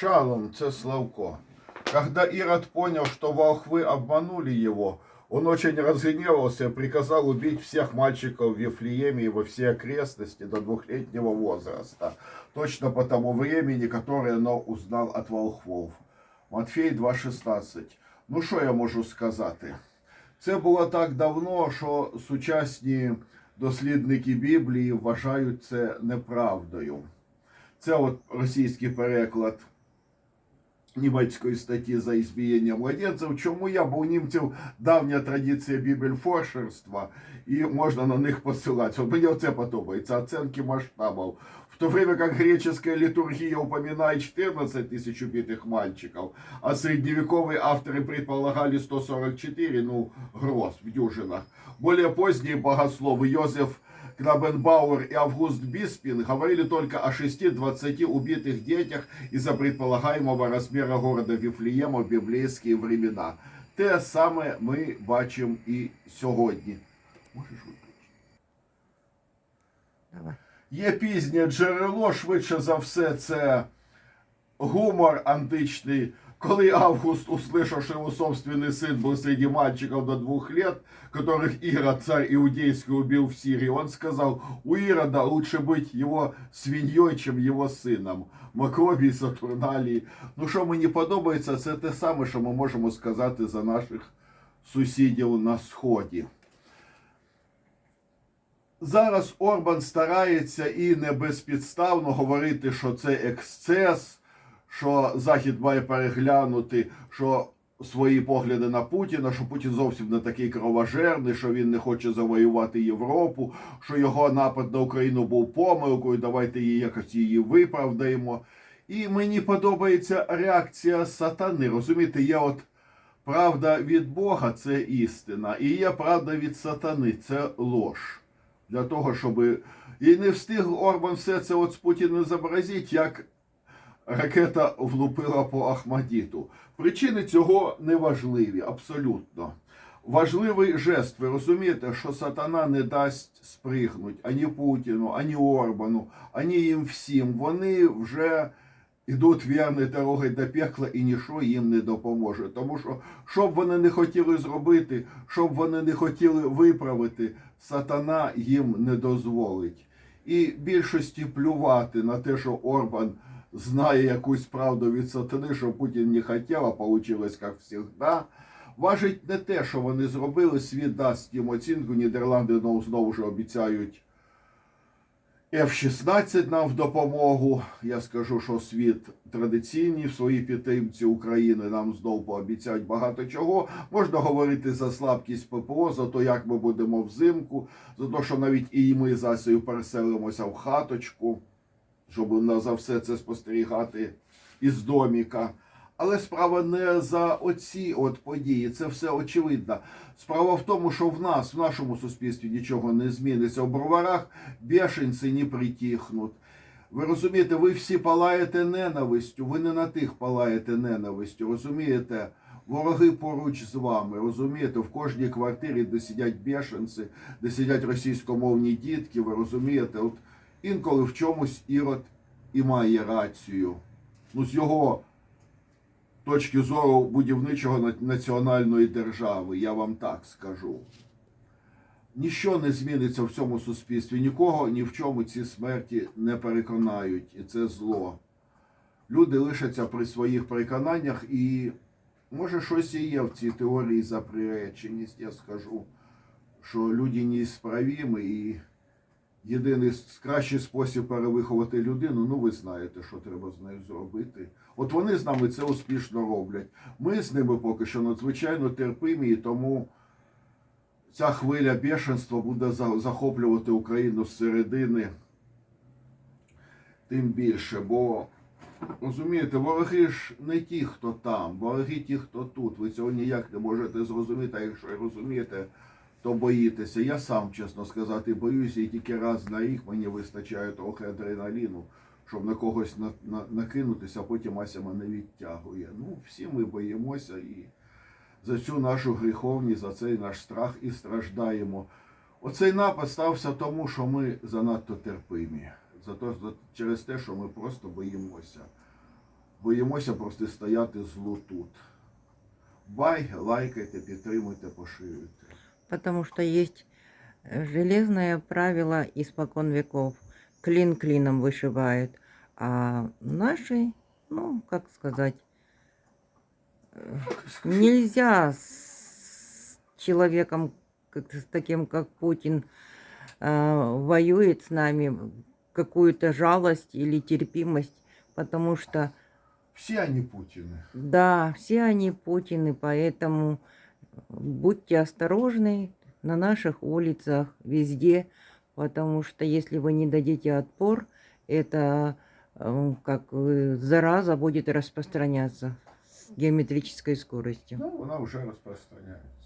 Шалом, це Славко. Когда Ирод понял, что волхвы обманули его, он очень разгневался и приказал убить всех мальчиков в Вифлееме и во все окрестности до двухлетнего возраста, точно по тому времени, которое он узнал от волхвов. Матфей 2,16. Ну що я можу сказати? Це було так давно, що сучасні дослідники Біблії вважають це неправдою. Це от російський переклад німецької статті за ізбієння младенців. Чому я? Бо у німців давня традиція бібельфоршерства, і можна на них посилатися. От мені оце подобається, оценки масштабів. В то время как греческая литургия упоминает 14 тысяч убитых мальчиков, а средневековые авторы предполагали 144, ну, гроз в дюжинах. Более поздние богословы Йозеф Крабенбауэр и Август Биспин говорили только о 6-20 убитых детях из-за предполагаемого размера города Вифлеема в біблійські времена. Те саме ми бачимо і сьогодні. Можеш виключити? Є пізнє джерело, швидше за все, це гумор античний. Коли Август услышал, что его собственный сын был среди мальчиков до двух лет, которых Ирод, царь иудейский, убил в Сирии, он сказал, у Ирода лучше быть его свиньей, чем его сином. Макробій, Сатурналії. Ну, що мені подобається, це те саме, що ми можемо сказати за наших сусідів на Сході. Зараз Орбан старається і не безпідставно говорити, що це ексцес, що Захід має переглянути, що свої погляди на Путіна, що Путін зовсім не такий кровожерний, що він не хоче завоювати Європу, що його напад на Україну був помилкою, давайте її якось її виправдаємо. І мені подобається реакція сатани. Розумієте, є от правда від Бога це істина, і є правда від сатани це лож. Для того, щоб і не встиг Орбан все це от з Путіним зобразити, як ракета влупила по Ахмадіту. Причини цього не важливі, абсолютно. Важливий жест. Ви розумієте, що сатана не дасть спригнути ані Путіну, ані Орбану, ані їм всім. Вони вже йдуть вірною дорогою до пекла і нічого їм не допоможе. Тому що, що б вони не хотіли зробити, що б вони не хотіли виправити, сатана їм не дозволить. І більшості плювати на те, що Орбан знає якусь правду від сатани, що Путін не хотів, а вийшло, як завжди. Важить не те, що вони зробили, світ дасть їм оцінку. Нідерланди ну, знову ж обіцяють F-16 нам в допомогу. Я скажу, що світ традиційний в своїй підтримці України нам знову пообіцяють багато чого. Можна говорити за слабкість ППО, за те, як ми будемо взимку, за те, що навіть і ми засою переселимося в хаточку, щоб за все це спостерігати із доміка. Але справа не за оці от події, це все очевидно. Справа в тому, що в нас, в нашому суспільстві нічого не зміниться. В броварах бешенці не притихнуть. Ви розумієте, ви всі палаєте ненавистю, ви не на тих палаєте ненавистю, розумієте? Вороги поруч з вами, розумієте, в кожній квартирі, де сидять бешенці, де сидять російськомовні дітки, ви розумієте, от інколи в чомусь Ірод і має рацію. Ну, з його точки зору будівничого національної держави, я вам так скажу. Ніщо не зміниться в цьому суспільстві, нікого ні в чому ці смерті не переконають, і це зло. Люди лишаться при своїх переконаннях, і може щось і є в цій теорії за приреченість, я скажу, що люди несправімі і єдиний кращий спосіб перевиховати людину, ну ви знаєте, що треба з нею зробити. От вони з нами це успішно роблять. Ми з ними поки що надзвичайно терпимі, і тому ця хвиля бешенства буде захоплювати Україну зсередини тим більше. Бо розумієте, вороги ж не ті, хто там, вороги ті, хто тут. Ви цього ніяк не можете зрозуміти, а якщо розумієте, то боїтеся. Я сам, чесно сказати, боюся, і тільки раз на рік мені вистачає трохи адреналіну, щоб на когось на, на, накинутися, а потім Ася мене відтягує. Ну, всі ми боїмося і за цю нашу гріховність, за цей наш страх і страждаємо. Оцей напад стався тому, що ми занадто терпимі. За то, за, через те, що ми просто боїмося. боїмося протистояти злу тут. Бай, лайкайте, підтримуйте, поширюйте. Потому что есть э, железное правило испокон веков. Клин клином вышибает. А наши, ну, как сказать, э, нельзя с человеком, как, с таким как Путин, э, воюет с нами, какую-то жалость или терпимость, потому что Всі ані Путіни. Да, все они Путины, поэтому будьте осторожны на наших улицах, везде, потому что если вы не дадите отпор, это э, как э, зараза будет распространяться с геометрической скоростью. Ну, вона вже розпространяється.